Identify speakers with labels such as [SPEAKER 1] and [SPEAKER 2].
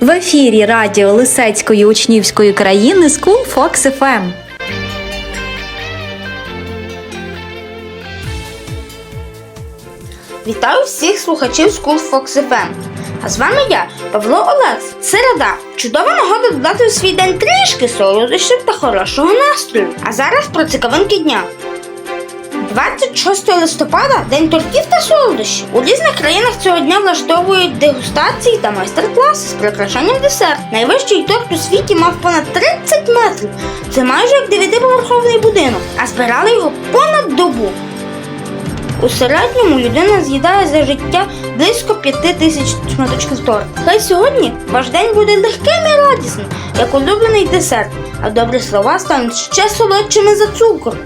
[SPEAKER 1] В ефірі радіо Лисецької учнівської країни School Fox FM.
[SPEAKER 2] Вітаю всіх слухачів School Fox FM. А з вами я, Павло Олекс. Середа. Чудова нагода додати у свій день трішки солодощів та хорошого настрою. А зараз про цікавинки дня. 26 листопада День тортів та солодощів. У різних країнах цього дня влаштовують дегустації та майстер-класи з прикрашанням десерт. Найвищий торт у світі мав понад 30 метрів. Це майже як дев'ятиповерховий будинок, а збирали його понад добу. У середньому людина з'їдає за життя близько п'яти тисяч шматочків торту. Хай сьогодні ваш день буде легким і радісним, як улюблений десерт, а добрі слова стануть ще солодшими за цукор.